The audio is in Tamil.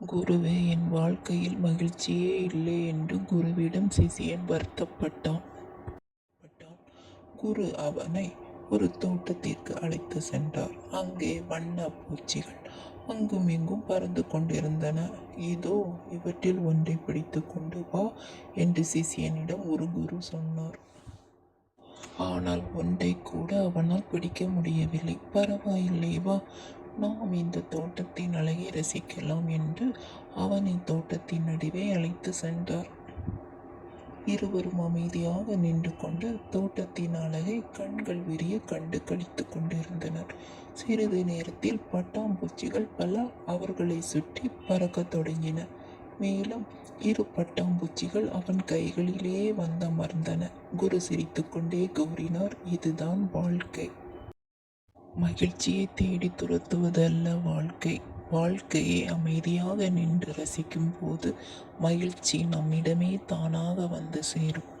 குருவே என் வாழ்க்கையில் மகிழ்ச்சியே இல்லை என்று குருவிடம் சிசியன் வருத்தப்பட்டான். குரு அவனை ஒரு தோட்டத்திற்கு அழைத்து சென்றார். அங்கே வண்ண பூச்சிகள் அங்கும் இங்கும் பறந்து கொண்டிருந்தன. இதோ இவற்றில் ஒன்றை பிடித்து கொண்டு வா என்று சிசியனிடம் ஒரு குரு சொன்னார். ஆனால் ஒன்றை கூட அவனால் பிடிக்க முடியவில்லை. பரவாயில்லை வா. நாம் இந்த தோட்டத்தின் அழகை ரசிக்கலாம் என்று அவன் தோட்டத்தின் நடுவே அழைத்து சென்றார். இருவரும் அமைதியாக நின்று கொண்டு தோட்டத்தின் அழகை கண்கள் விரிய கண்டு கழித்துக் கொண்டிருந்தனர். சிறிது நேரத்தில் பட்டாம்பூச்சிகள் பல அவர்களை சுற்றி பறக்கத் தொடங்கின. மேலும் இரு பட்டாம்பூச்சிகள் அவன் கைகளிலே வந்தமர்ந்தன குரு சிரித்துக்கொண்டே கூறினார் இதுதான் வாழ்க்கை. மகிழ்ச்சியை தேடி துரத்துவதல்ல வாழ்க்கை. வாழ்க்கையை அமைதியாக நின்று ரசிக்கும் போது மகிழ்ச்சி நம்மிடமே தானாக வந்து சேரும்.